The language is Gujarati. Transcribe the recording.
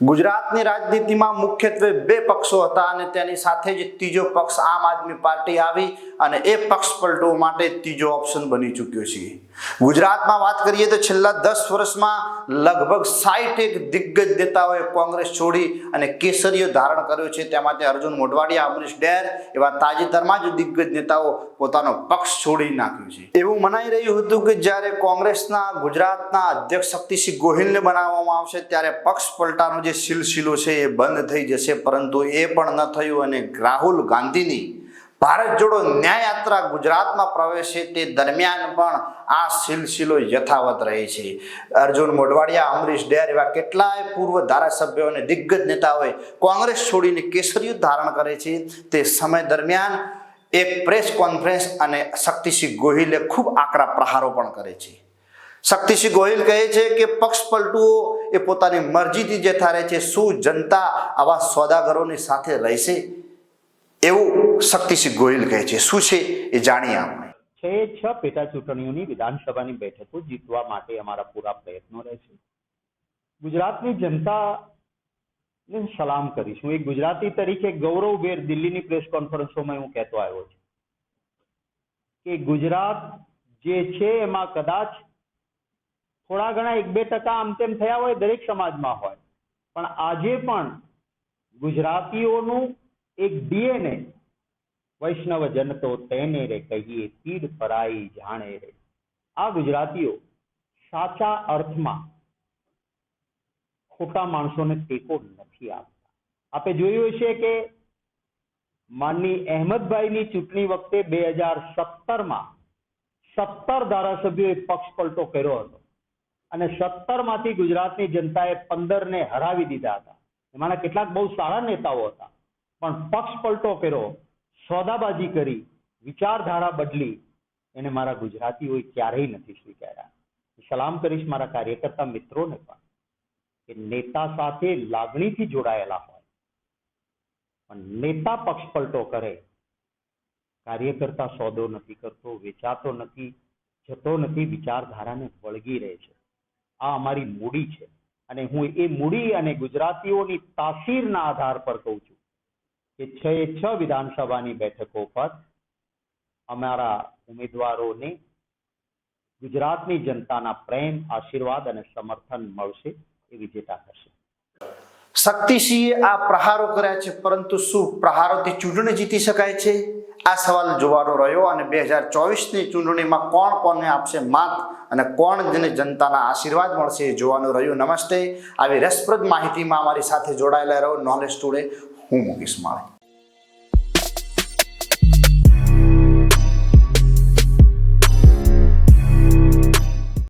ગુજરાતની રાજનીતિમાં મુખ્યત્વે બે પક્ષો હતા અને તેની સાથે જ ત્રીજો પક્ષ આમ આદમી પાર્ટી આવી અને એ પક્ષ પલટો માટે ત્રીજો ઓપ્શન બની ચૂક્યો છે. ગુજરાતમાં વાત કરીએ તો છેલ્લા દસ વર્ષમાં લગભગ સાઠ એક દિગ્ગજ નેતાઓએ કોંગ્રેસ છોડી અને કેસરીઓ ધારણ કર્યો છે. તેમાંથી અર્જુન મોઢવાડિયા, અમરીશ ડેર એવા તાજેતરમાં જ દિગ્ગજ નેતાઓ પોતાનો પક્ષ છોડી નાખ્યો છે. એવું મનાઈ રહ્યું હતું કે જ્યારે કોંગ્રેસના ગુજરાતના અધ્યક્ષ શક્તિસિંહ ગોહિલને બનાવવામાં આવશે ત્યારે પક્ષ પલટાનો જે સિલસિલો છે એ બંધ થઈ જશે, પરંતુ એ પણ ન થયું અને રાહુલ ગાંધીની ભારત જોડો ન્યાય યાત્રા ગુજરાતમાં પ્રવેશે તે દરમિયાન પણ આ સિલસિલો યથાવત રહે છે. અર્જુન મોઢવાડિયા, અમરીશ ડેર એવા કેટલાય પૂર્વ ધારાસભ્યો અને દિગ્ગજ નેતાઓએ કોંગ્રેસ છોડીને કેસરીયું ધારણ કરે છે. તે સમય દરમિયાન એક પ્રેસ કોન્ફરન્સ અને શક્તિસિંહ ગોહિલે ખૂબ આકરા પ્રહારો પણ કરે છે. શક્તિસિંહ ગોહિલ કહે છે કે પક્ષ પલટુઓ એ પોતાની મરજીથી જે થાય છે. શું જનતા આવા સોદાગરોની સાથે રહેશે? એવું શક્તિસિંહ ગોહિલ કહે છે. શું છે એ જાણીએ આપણે. છે છ પેટા ચૂંટણીઓની વિધાનસભાની બેઠકો જીતવા માટે અમારા પૂરા પ્રયત્નો રહેશે ગુજરાતની જનતા ને સલામ કરીશું. એક ગુજરાતી તરીકે ગૌરવભેર દિલ્હીની પ્રેસ કોન્ફરન્સોમાં હું કહેતો આવ્યો છું કે ગુજરાત જે છે એમાં કદાચ થોડા ઘણા એક બે ટકા આમ તેમ થયા હોય દરેક સમાજમાં હોય. પણ આજે પણ ગુજરાતીઓનું એક ડીએનએ વૈષ્ણવજન તો તેને રે કહીએ પીડ પરાઈ જાણે રે. આ ગુજરાતીઓ સાચા અર્થમાં ખોટા માણસોને ટેકો નથી આપતા. આપે જોયું હશે કે માનની અહેમદભાઈની ચૂંટણી વખતે બે હજાર સત્તરમાં સત્તર ધારાસભ્યોએ પક્ષ પલટો કર્યો હતો. અને સત્તરમાંથી ગુજરાતની જનતાએ પંદર ને હરાવી દીધા હતા. એમાંના કેટલાક બહુ સારા નેતાઓ હતા. પણ પક્ષ પલટો કર્યો, સોદાબાજી કરી, વિચારધારા બદલી, એને મારા ગુજરાતીઓએ ક્યારેય નથી સ્વીકાર્યા. સલામ કરીશ મારા કાર્યકર્તા મિત્રોને પણ, કે નેતા સાથે લાગણીથી જોડાયેલા હોય. પણ નેતા પક્ષ પલટો કરે, કાર્યકર્તા સોદો નથી કરતો, વેચાતો નથી, જતો નથી, વિચારધારાને વળગી રહે છે. આ અમારી મૂડી છે. અને હું એ મૂડી અને ગુજરાતીઓની તાસીરના આધાર પર કહું છું કે છ એ છ વિધાનસભાની બેઠકો પર અમારા ઉમેદવારોને ગુજરાતની જનતાના પ્રેમ, આશીર્વાદ અને સમર્થન મળશે એ વિજેતા થશે શક્તિસિંહે આ પ્રહારો કર્યા છે, પરંતુ શું પ્રહારોથી ચૂંટણી જીતી શકાય છે? આ સવાલ જોવાનો રહ્યો અને બે હજાર ચોવીસની ચૂંટણીમાં કોણ કોને આપશે માત અને કોણ જેને જનતાના આશીર્વાદ મળશે એ જોવાનું રહ્યું. નમસ્તે. આવી રસપ્રદ માહિતીમાં અમારી સાથે જોડાયેલા રહો. નોલેજ ટુડે હું મુકેશ માળી